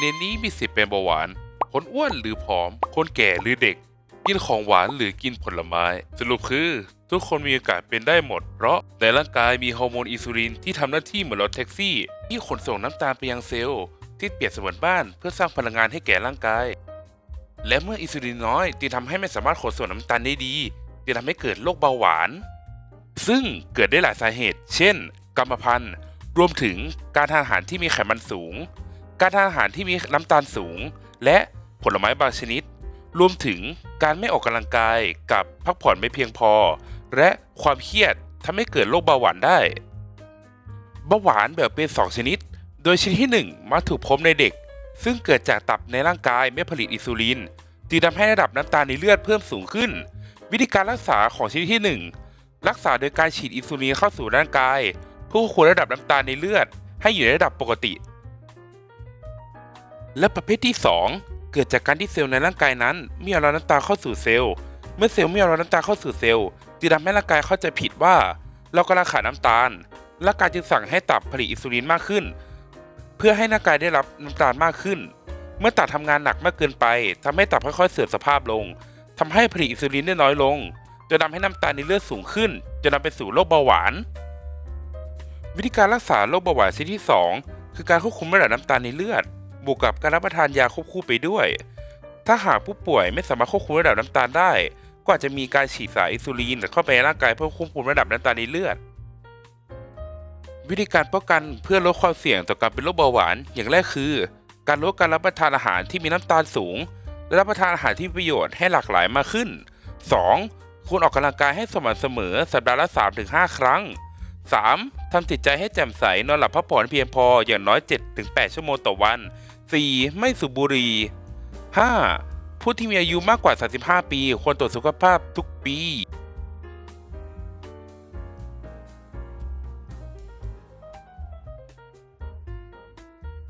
ในนี้มีสิทธิ์เป็นเบาหวาน คนอ้วนหรือผอม คนแก่หรือเด็ก กินของหวานหรือกินผลไม้ สรุปคือ ทุกคนมีโอกาสเป็นได้หมด เพราะในร่างกายมีฮอร์โมนอินซูลินที่ทำหน้าที่เหมือนรถแท็กซี่ ที่ขนส่งน้ำตาลไปยังเซลล์ที่เปรียบเสมือนบ้านเพื่อสร้างพลังงานให้แก่ร่างกาย และเมื่ออินซูลินน้อยจึงทำให้ไม่สามารถขนส่งน้ำตาลได้ดีจึงทำให้เกิดโรคเบาหวาน ซึ่งเกิดได้หลายสาเหตุ เช่น กรรมพันธุ์ รวมถึงการทานอาหารที่มีไขมันสูง การทานอาหารที่มีน้ำตาลสูง และผลไม้บางชนิด รวมถึงการไม่ออกกำลังกายกับพักผ่อนไม่เพียงพอ และความเครียดทำให้เกิดโรคเบาหวานได้เบาหวานแบ่งเป็น 2 ชนิด โดยชนิดที่ 1มักถูกพบในเด็ก ซึ่งเกิดจากตับในร่างกายไม่ผลิตอิซูลินจึงทำให้ระดับน้ำตาลในเลือดเพิ่มสูงขึ้น วิธีการรักษาของชนิดที่ 1 รักษาโดยการฉีดอิซูลินเข้าสู่ร่างกายเพื่อควบคุมระดับน้ำตาลในเลือด ให้อยู่ในระดับปกติ และประเภทที่ 2 เกิดจากการที่เซลล์ในร่างกายนั้นม่เอาน้ำตาเข้าสู่เซลล์ เมื่อเซลล์ม่เอาน้ำตาเข้าสู่เซลล์จึงทำให้ร่างกายเข้าใจผิดว่า เรากำลังขาดน้ำตาลร่างกายจึงสั่งให้ตับผลิตอินซูลินมากขึ้น เพื่อให้ร่างกายได้รับน้ำตาลมากขึ้น เมื่อตับทำงานหนักมากเกินไปทำให้ตับค่อยๆเสื่อมสภาพลงทำให้ผลิตอินซูลินได้น้อยลงจนทำให้น้ำตาลในเลือดสูงขึ้นจนนำไปสู่โรคเบาหวาน วิธีการรักษาโรคเบาหวานชนิดที่ 2 คือการควบคุมระดับน้ำตาลในเลือด บวกกับการรับประทานยาควบคู่ไปด้วย ถ้าหากผู้ป่วยไม่สามารถควบคุมระดับน้ำตาลได้ ก็อาจจะมีการฉีดสายอินซูลินเข้าไปในร่างกายเพื่อควบคุมระดับน้ำตาลในเลือด วิธีการป้องกันเพื่อลดความเสี่ยงต่อการเป็นโรคเบาหวาน อย่างแรกคือ การลดการรับประทานอาหารที่มีน้ำตาลสูง และรับประทานอาหารที่มีประโยชน์ให้หลากหลายมากขึ้น 2. ควรออกกำลังกายให้สม่ำเสมอสัปดาห์ละ 3-5 ครั้ง 3. ทำจิตใจให้แจ่มใส นอนหลับพักผ่อนเพียงพออย่างน้อย 7-8 ชั่วโมงต่อวัน 4. ไม่สูบบุหรี่ 5. ผู้ที่มีอายุมากกว่า 35 ปี ควรตรวจสุขภาพทุกปี